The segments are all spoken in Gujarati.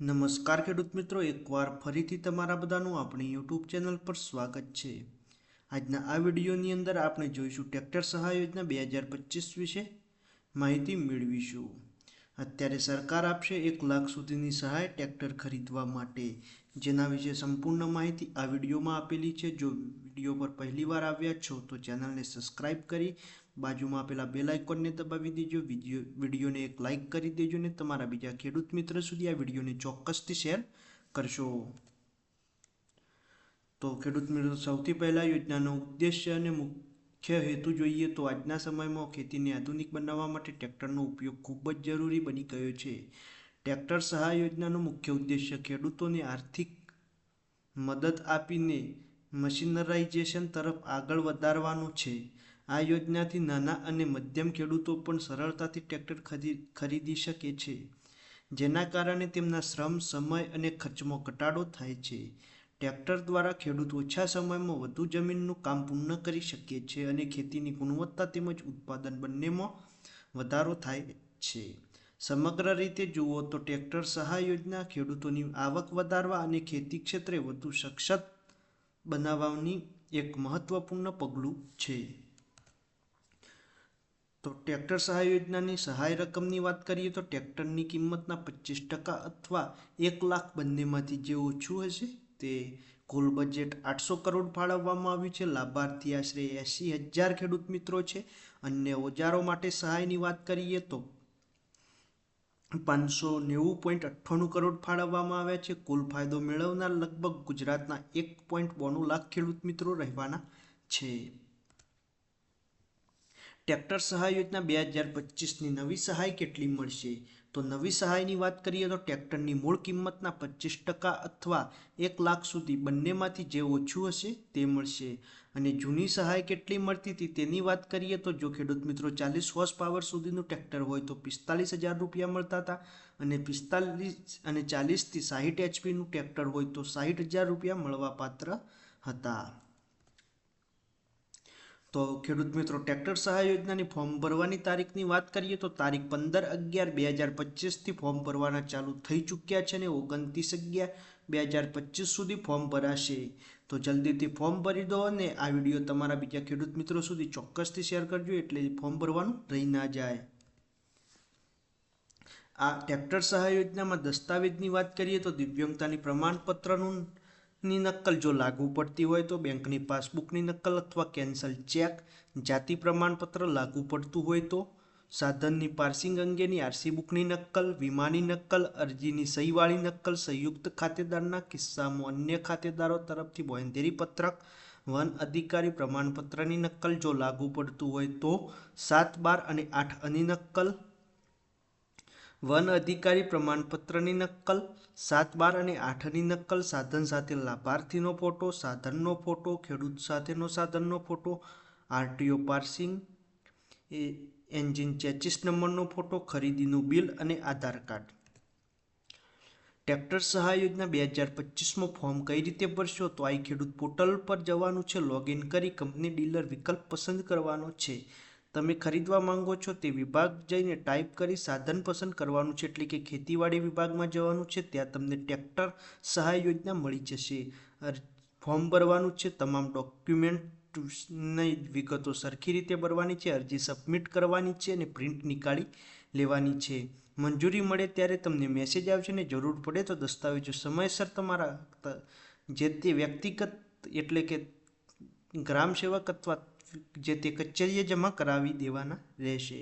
નમસ્કાર ખેડૂત મિત્રો, એકવાર ફરીથી તમારા બધાનું આપણી યુટ્યુબ ચેનલ પર સ્વાગત છે. આજના આ વિડીયોની અંદર આપણે જોઈશું ટ્રેક્ટર સહાય યોજના બે હજાર પચીસ વિશે માહિતી મેળવીશું. અત્યારે સરકાર આપશે એક લાખ સુધીની સહાય ટ્રેક્ટર ખરીદવા માટે. જેના વિશે સંપૂર્ણ માહિતી આ વિડીયોમાં આપેલી છે. જો વીડિયો પર પહેલીવાર આવ્યા છો તો ચેનલને સબસ્ક્રાઇબ કરી બાજુમાં આપેલા બેલ આઇકોનને દબાવી દેજો, વીડિયો, વિડીયોને એક લાઇક કરી દેજો ને તમારા બીજા ખેડૂત મિત્ર સુધી આ વિડીયોને ચોક્કસથી શેર કરશો. તો ખેડૂત મિત્રો, સૌથી પહેલાં યોજનાનો ઉદ્દેશ્ય અને મુખ્ય હેતુ જોઈએ તો આજના સમયમાં ખેતીને આધુનિક બનાવવા માટે ટ્રેક્ટરનો ઉપયોગ ખૂબ જ જરૂરી બની ગયો છે. ટ્રેક્ટર સહાય યોજનાનો મુખ્ય ઉદ્દેશ્ય ખેડૂતોને આર્થિક મદદ આપીને મશીનરાઇઝેશન તરફ આગળ વધારવાનો છે. આ યોજનાથી નાના અને મધ્યમ ખેડૂતો પણ સરળતાથી ટ્રેક્ટર ખરીદી શકે છે, જેના કારણે તેમના શ્રમ, સમય અને ખર્ચમાં ઘટાડો થાય છે. ટ્રેક્ટર દ્વારા ખેડૂત ઓછા સમયમાં વધુ જમીનનું કામ પૂર્ણ કરી શકે છે અને ખેતીની ગુણવત્તા તેમજ ઉત્પાદન બંનેમાં વધારો થાય છે. સમગ્ર રીતે જુઓ તો ટ્રેક્ટર સહાય યોજના ખેડૂતોની આવક વધારવા અને ખેતી ક્ષેત્રે વધુ સક્ષત બનાવવાની એક મહત્વપૂર્ણ પગલું છે. તો ટ્રેક્ટર સહાય યોજનાની સહાય રકમની વાત કરીએ તો ટ્રેક્ટરની કિંમતના પચીસ ટકા અથવા એક લાખ બંનેમાંથી જે ઓછું હશે તે કુલ બજેટ આઠસો કરોડ ફાળવવામાં આવ્યું છે. લાભાર્થી આશરે એંશી હજાર ખેડૂત મિત્રો છે. અન્ય ઓજારો માટે સહાયની વાત કરીએ તો પાંચસો નેવું પોઈન્ટ અઠ્ઠાણું કરોડ ફાળવવામાં આવ્યા છે. કુલ ફાયદો મેળવનાર લગભગ ગુજરાતના એક પોઈન્ટ બોણું લાખ ખેડૂત મિત્રો રહેવાના છે. ટ્રેક્ટર સહાય યોજના બે હજાર પચીસની નવી સહાય કેટલી મળશે? તો નવી સહાયની વાત કરીએ તો ટ્રેક્ટરની મૂળ કિંમતના પચીસ ટકા અથવા એક લાખ સુધી બંનેમાંથી જે ઓછું હશે તે મળશે. અને જૂની સહાય કેટલી મળતી હતી તેની વાત કરીએ તો જો ખેડૂત મિત્રો ચાલીસ હોર્સ પાવર સુધીનું ટ્રેક્ટર હોય તો પિસ્તાલીસ હજાર રૂપિયા મળતા હતા. અને પિસ્તાલીસ અને ચાલીસથી સાહીઠ એચપીનું ટ્રેક્ટર હોય તો સાહીઠ હજાર રૂપિયા મળવાપાત્ર હતા. તો ખેડૂત મિત્રો, ટ્રેક્ટર સહાય યોજનાની ફોર્મ ભરવાની તારીખની વાત કરીએ તો તારીખ પંદર અગિયાર બે હજાર પચીસથી ફોર્મ ભરવાના ચાલુ થઈ ચૂક્યા છે અને ઓગણત્રીસ અગિયાર બે હજાર પચીસ સુધી ફોર્મ ભરાશે. તો જલ્દીથી ફોર્મ ભરી દો અને આ વીડિયો તમારા બીજા ખેડૂત મિત્રો સુધી ચોક્કસથી શેર કરજો એટલે ફોર્મ ભરવાનું રહી ના જાય. આ ટ્રેક્ટર સહાય યોજનામાં દસ્તાવેજની વાત કરીએ તો દિવ્યાંગતાની પ્રમાણપત્રનું ની નકલ જો લાગુ પડતી હોય તો બેંકની પાસબુકની નકલ અથવા કેન્સલ ચેક, જાતિ પ્રમાણપત્ર લાગુ પડતું હોય તો સાધનની પાર્સિંગ અંગેની આરસી બુકની નકલ, વીમાની નકલ, અરજીની સહીવાળી નકલ, સંયુક્ત ખાતેદારના કિસ્સામાં અન્ય ખાતેદારો તરફથી બોંધેરી પત્રક, વન અધિકારી પ્રમાણપત્રની નકલ જો લાગુ પડતું હોય તો સાત બાર અને આઠ અની નકલ વન અધિકારી પ્રમાણપત્રની નકલ, સાત બાર અને આઠની નકલ, સાધન સાથે લાભાર્થીનો ફોટો, સાધનનો ફોટો, ખેડૂત સાથેનો સાધનનો ફોટો, આરટીઓ પાર્સિંગ, એ એન્જિન ચેચિસ નંબરનો ફોટો, ખરીદીનું બિલ અને આધાર કાર્ડ. ટ્રેક્ટર સહાય યોજના બે હજાર પચીસમાં ફોર્મ કઈ રીતે ભરશો? તો આઈ ખેડૂત પોર્ટલ પર જવાનું છે, લોગિન કરી કંપની ડીલર વિકલ્પ પસંદ કરવાનો છે. તમે ખરીદવા માંગો છો તે વિભાગ જઈને ટાઈપ કરી સાધન પસંદ કરવાનું છે એટલે કે ખેતીવાડી વિભાગમાં જવાનું છે, ત્યાં તમને ટ્રેક્ટર સહાય યોજના મળી જશે. ફોર્મ ભરવાનું છે, તમામ ડોક્યુમેન્ટની વિગતો સરખી રીતે ભરવાની છે, અરજી સબમિટ કરવાની છે અને પ્રિન્ટ નીકાળી લેવાની છે. મંજૂરી મળે ત્યારે તમને મેસેજ આવશે ને જરૂર પડે તો દસ્તાવેજો સમયસર તમારા જે તે વ્યક્તિગત એટલે કે ગ્રામ સેવક અથવા જે તે કચેરીએ જમા કરાવી દેવાના રહેશે.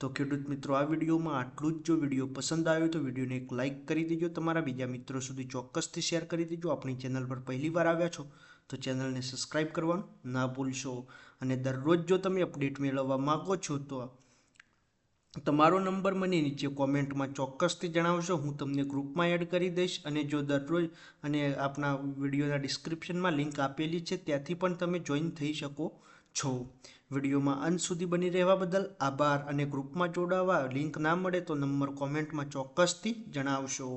તો ખેડૂત મિત્રો, આ વિડીયોમાં આટલું જ. જો વીડિયો પસંદ આવ્યો તો વિડીયોને એક લાઇક કરી દેજો, તમારા બીજા મિત્રો સુધી ચોક્કસથી શેર કરી દેજો. આપણી ચેનલ પર પહેલી વાર આવ્યા છો તો ચેનલને સબસ્ક્રાઈબ કરવાનું ના ભૂલશો. અને દરરોજ જો તમે અપડેટ મેળવવા માગો છો તો તમારો નંબર મને નીચે કોમેન્ટમાં ચોક્કસથી જણાવશો હું તમને ગ્રુપમાં એડ કરી દઈશ અને જો દરરોજ અને આપણા વિડીયોના ડિસ્ક્રિપ્શનમાં લિંક આપેલી છે, ત્યાંથી પણ તમે જોઈન થઈ શકો છો. વિડીયોમાં અંત સુધી બની રહેવા બદલ આભાર અને ગ્રુપમાં જોડાવા. લિંક ના મળે તો નંબર કોમેન્ટમાં ચોક્કસથી જણાવશો